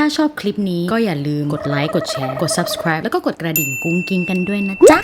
ถ้าชอบคลิปนี้ก็อย่าลืมกดไลค์กดแชร์กด subscribe แล้วก็กดกระดิ่งกุ้งกิ้งกันด้วยนะจ๊ะ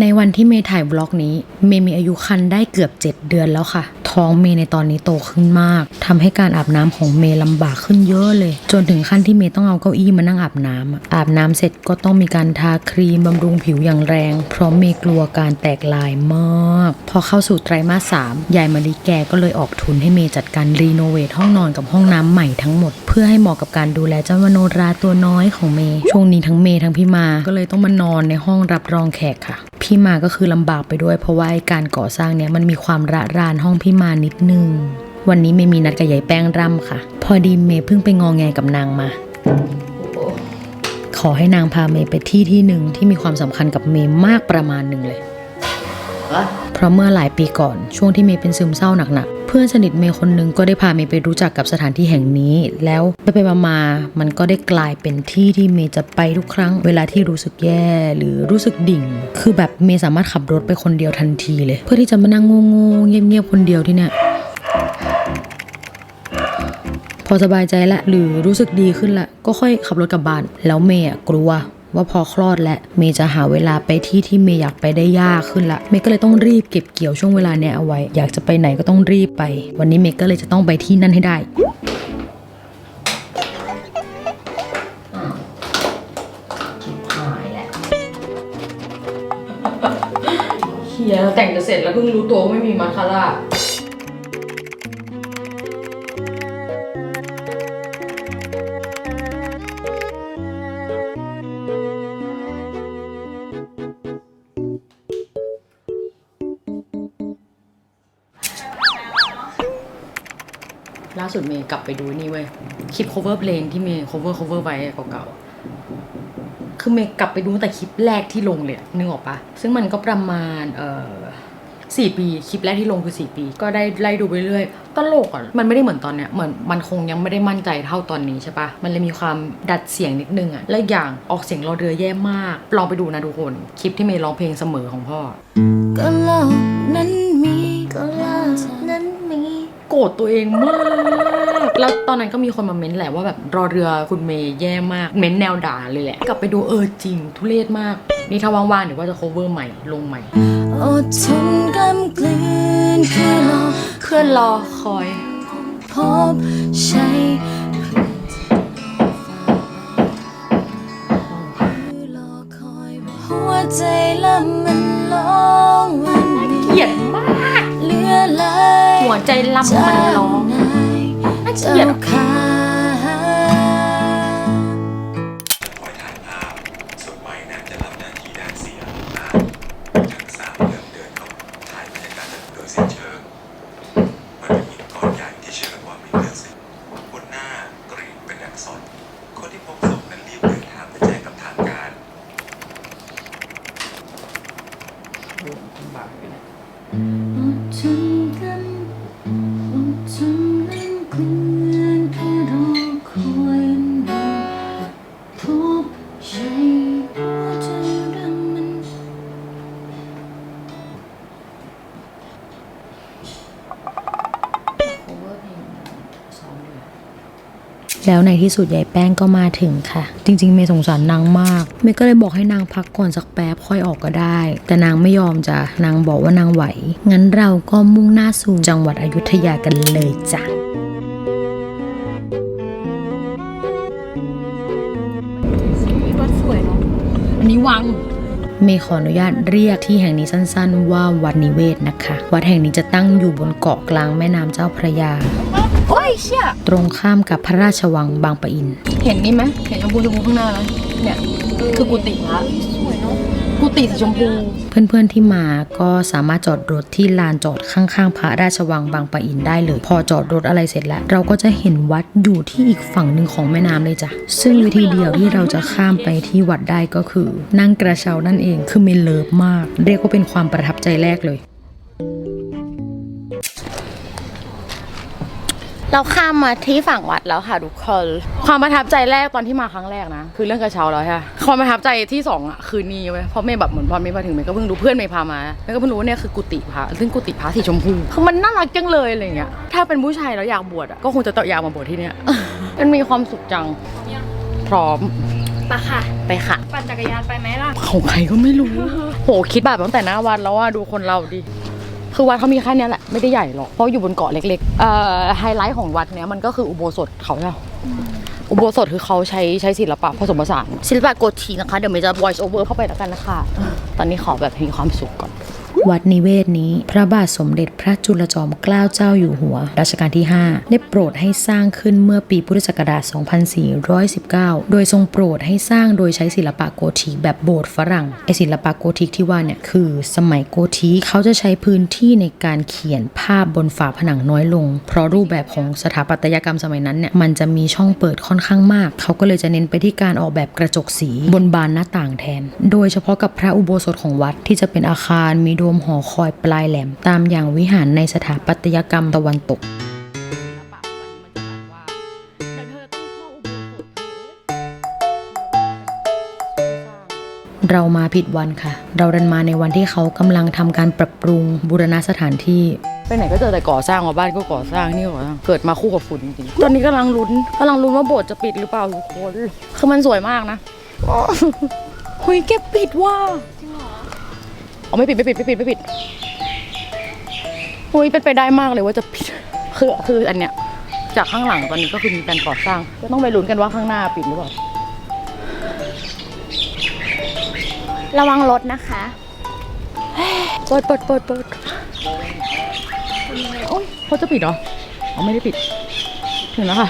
ในวันที่เมย์ถ่ายบล็อกนี้ เมย์มีอายุคันได้เกือบ 7 เดือนแล้วค่ะ ท้องเมย์ในตอนนี้โตขึ้นมากทำให้การอาบน้ำของเมย์ลำบากขึ้นเยอะเลย จนถึงขั้นที่เมย์ต้องเอาเก้าอี้มานั่งอาบน้ำอะอาบน้ำเสร็จก็ต้องมีการทาครีมบำรุงผิวอย่างแรง เพราะเมย์กลัวการแตกลายมาก พอเข้าสู่ไตรมาสสามยายมารีแกก็เลยออกทุนให้เมย์จัดการรีโนเวทห้องนอนกับห้องน้ำใหม่ทั้งหมด พื่อให้เหมาะกับการดูแลเจ้ามโนราตัวน้อยของเมย์ช่วงนี้ทั้งเมย์ทั้งพี่มาก็เลยต้องมานอนในห้องรับรองแขกค่ะ พี่มาก็คือลำบากไปด้วย เพราะว่าไอ้การก่อสร้างเนี่ยมันมีความระรานห้องพี่มานิดนึงวันนี้เมย์มีนัดกับยายแป้งร่ำค่ะ พอดีเมย์เพิ่งไปงองแงกับนางมา ขอให้นางพาเมย์ไปที่ที่หนึ่งที่มีความสำคัญกับเมย์มากประมาณหนึ่งเลย เพราะเมื่อหลายปีก่อนช่วงที่เมย์เป็นซึมเศร้าหนักๆเพื่อนสนิทเมย์คนหนึ่งก็ได้พาเมย์ไปรู้จักกับสถานที่แห่งนี้ แล้วไปไปๆมาๆมันก็ได้กลายเป็นที่ที่เมย์จะไปทุกครั้ง เวลาที่รู้สึกแย่หรือรู้สึกดิ่ง คือแบบเมย์สามารถขับรถไปคนเดียวทันทีเลย เพื่อที่จะมานั่งงงๆเงียบๆคนเดียวที่เนี่ยพอสบายใจละหรือรู้สึกดีขึ้นละก็ค่อยขับรถกลับบ้าน แล้วเมย์อะกลัว ว่าพอคลอดและเมย์จะหาเวลาไปที่ที่เมย์อยากไปได้ยากขึ้นละเมย์ก็เลยต้องรีบเก็บเกี่ยวช่วงเวลาเนี้ยเอาไว้ อยากจะไปไหนก็ต้องรีบไป วันนี้เมย์ก็เลยจะต้องไปที่นั่นให้ได้เฮียแต่งจะเสร็จแล้วเพิ่งรู้ตัวว่าไม่มีมาคาร่า ล่าสุดเมย์กลับไปดูนี่เว้ยคลิป cover เพลงที่เมย์ cover cover ไว้เก่าๆคือเมย์กลับไปดูแต่คลิปแรกที่ลงเลยนึกออกปะซึ่งมันก็ประมาณเอ่อสี่ปีคลิปแรกที่ลงคือสี่ปี ก็ได้ไล่ดูไปเรื่อยตลกอะมันไม่ได้เหมือนตอนเนี้ยเหมือนมันคงยังไม่ได้มั่นใจเท่าตอนนี้ใช่ปะมันเลยมีความดัดเสียงนิดนึงอะและอีกอย่างออกเสียงรอเรือแย่มากลองไปดูนะทุกคนคลิปที่เมย์ร้องเพลงเสมอของพ่อก็โลกนั้นมีก็โลกนั้น โกรธตัวเองมาก แล้วตอนนั้นก็มีคนมาเม้นแหละว่าแบบรอเรือคุณเมย์แย่มาก เม้นแนวด่าเลยแหละ กลับไปดูเออจริง ทุเรศมาก นี่ถ้าว่างๆเดี๋ยวว่าจะ cover ใหม่ลงใหม่อดทนกำกลืนเพื่อรอเพื่อนรอคอย พบใช้รอคอยหัวใจละมันร้องวันนี้เกลียดมาก เหลือไหล หัวใจลำมันร้องน่าน่าเกเจ้าลียดอ แล้วในที่สุดยายแป้งก็มาถึงค่ะ จริง ๆ เมย์สงสารนางมาก เมย์ก็เลยบอกให้นางพักก่อนสักแป๊บค่อยออกก็ได้ แต่นางไม่ยอมจ้ะนางบอกว่านางไหว งั้นเราก็มุ่งหน้าสู่จังหวัดอยุธยากันเลยจ้ะวัดสวยเนาะอันนี้วังเมย์ขออนุญาตเรียกที่แห่งนี้สั้น ๆ ว่าวัดนิเวศนะคะ วัดแห่งนี้จะตั้งอยู่บนเกาะกลางแม่น้ำเจ้าพระยา โอ้ยเชี่ยตรงข้ามกับพระราชวังบางปะอิน เห็นนี่ไหมเห็นชมพูชมพูข้างหน้าไหมเนี่ยคือกุฏิพระสวยเนาะกุฏิสีชมพู เพื่อนๆที่มาก็สามารถจอดรถที่ลานจอดข้างๆ พระราชวังบางปะอินได้เลย พอจอดรถอะไรเสร็จแล้ว เราก็จะเห็นวัดอยู่ที่อีกฝั่งหนึ่งของแม่น้ำเลยจ้ะ ซึ่งวิธีเดียวที่เราจะข้ามไปที่วัดได้ก็คือ นั่งกระเช้านั่นเองคือเมนเลิฟมาก เรียกว่าเป็นความประทับใจแรกเลย เราข้ามมาที่ฝั่งวัดแล้วค่ะทุกคน ความประทับใจแรกตอนที่มาครั้งแรกนะ คือเรื่องกระเช้าแล้วใช่ปะความประทับใจที่สองอะคือนี่เว้ยเพราะเมย์แบบเหมือนพอเมย์มาถึงเมย์ก็เพิ่งรู้เพื่อนเมย์พามาแล้วก็เพิ่งรู้ว่าเนี่ยคือกุฏิพระซึ่งกุฏิพระสีชมพูคือมันน่ารักจังเลยอะไรเงี้ยถ้าเป็นผู้ชายแล้วอยากบวชอะก็คงจะต้องอยากมาบวชที่เนี่ยมันมีความสุขจังพร้อมปะค่ะ ไปค่ะ ปั่นจักรยานไปไหมล่ะของใครก็ไม่รู้ โหคิดแบบตั้งแต่หน้าวัดแล้วว่าดูคนเราดิ คือวัดเขามีแค่เนี้ยแหละไม่ได้ใหญ่หรอกเพราะอยู่บนเกาะเล็กๆเอ่อไฮไลท์ของวัดเนี้ยมันก็คืออุโบสถเขาเนี่ยอุโบสถคือเขาใช้ใช้ศิลปะผสมผสานศิลปะโกธินะคะ เดี๋ยวเมย์จะ voice over เข้าไปแล้วกันนะคะ ตอนนี้ขอแบบมีความสุขก่อน วัดนิเวศนี้ พระบาทสมเด็จพระจุลจอมเกล้าเจ้าอยู่หัว รัชกาลที่ 5 ได้โปรดให้สร้างขึ้นเมื่อปีพุทธศักราช 2419 โดยทรงโปรดให้สร้างโดยใช้ศิลปะโกธิกแบบโบสถ์ฝรั่งไอศิลปะโกธิกที่ว่าเนี่ยคือสมัยโกธิกเขาจะใช้พื้นที่ในการเขียนภาพบนฝาผนังน้อยลง เพราะรูปแบบของสถาปัตยกรรมสมัยนั้นเนี่ยมันจะมีช่องเปิดค่อนข้างมาก เขาก็เลยจะเน้นไปที่การออกแบบกระจกสีบนบานหน้าต่างแทน โดยเฉพาะกับพระอุโบสถของวัดที่จะเป็นอาคารมีโดมหอคอยปลายแหลมตามอย่างวิหารในสถาปัตยกรรมตะวันตกเรามาผิดวันค่ะ เราดันมาในวันที่เขากำลังทำการปรับปรุงบูรณะสถานที่ไปไหนก็เจอแต่ก่อสร้างว่าบ้านก็ก่อสร้างนี่ก็ก่อสร้างเกิดมาคู่กับฝุ่นจริงๆ ตอนนี้กำลังลุ้นกำลังลุ้นว่าโบสถ์จะปิดหรือเปล่าทุกคน คือมันสวยมากนะอ๋อเฮ้ยแกปิดว่าจริง เหรออ๋อไม่ปิดไม่ปิดไม่ปิดไม่ปิดเฮ้ยเป็นไปได้มากเลยว่าจะปิดคือคืออันเนี้ย จากข้างหลังตอนนี้ก็คือมีการก่อสร้าง ก็ต้องไปลุ้นกันว่าข้างหน้าปิดหรือเปล่าระวังรถนะคะเปิดเปิดเปิดเปิดโอ้ยเขาจะปิดเหรออ๋อไม่ได้ปิด ถึงแล้วค่ะ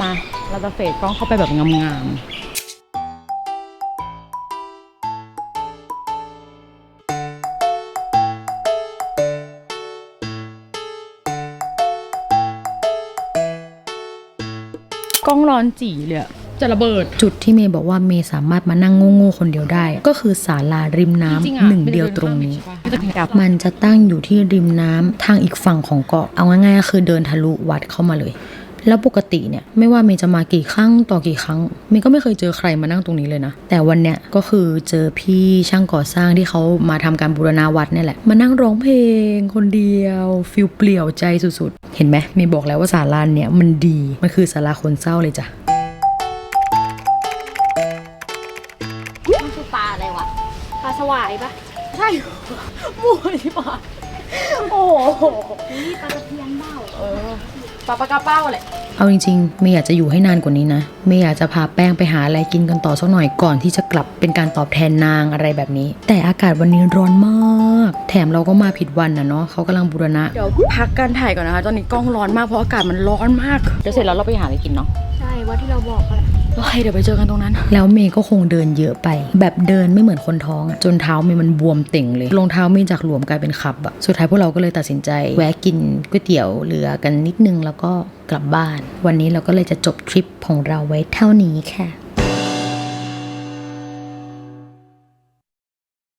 มาเราจะเฟดกล้องเข้าไปแบบงามๆ องร้อนจีเลยอะจะระเบิด จุดที่เมย์บอกว่าเมย์สามารถมานั่งโง่ๆคนเดียวได้ ก็คือศาลาริมน้ำหนึ่งเดียวตรงนี้ มันจะตั้งอยู่ที่ริมน้ำทางอีกฝั่งของเกาะเอาง่ายๆก็คือเดินทะลุวัดเข้ามาเลย แล้วปกติเนี่ยไม่ว่าเมย์จะมากี่ครั้งต่อกี่ครั้งเมย์ก็ไม่เคยเจอใครมานั่งตรงนี้เลยนะ แต่วันเนี้ยก็คือเจอพี่ช่างก่อสร้างที่เขามาทำการบูรณาวัดเนี่ยแหละ มานั่งร้องเพลงคนเดียวฟิลเปลี่ยวใจสุดๆ เห็นไหมเมย์บอกแล้วว่าศาลาเนี่ยมันดี มันคือศาลาคนเศร้าเลยจ้ะมันคือปลาอะไรวะปลาสวายปะใช่มั่วที่ปาโอ้โหนี่ปลาตะเพียนเบ้าเออ ปลาปลากระเป้าแหละ เอาจริงๆไม่อยากจะอยู่ให้นานกว่านี้นะไม่อยากจะพาแป้งไปหาอะไรกินกันต่อสักหน่อยก่อนที่จะกลับเป็นการตอบแทนนางอะไรแบบนี้ แต่อากาศวันนี้ร้อนมาก แถมเราก็มาผิดวันนะเนาะเขากำลังบูรณะ เดี๋ยวพักการถ่ายก่อนนะคะ ตอนนี้กล้องร้อนมากเพราะอากาศมันร้อนมาก เดี๋ยวเสร็จแล้วเราไปหาอะไรกินเนาะ ใช่ว่าที่เราบอกอะ โอเคเดี๋ยวไปเจอกันตรงนั้น แล้วเมย์ก็คงเดินเยอะไป แบบเดินไม่เหมือนคนท้องอะจนเท้าเมย์มันบวมเต่งเลยรองเท้าเมย์จากหลวมกลายเป็นขับอะสุดท้ายพวกเราก็เลยตัดสินใจ แวะกินก๋วยเตี๋ยวเรือกันนิดนึงแล้วก็กลับบ้าน วันนี้เราก็เลยจะจบทริปของเราไว้เท่านี้ค่ะ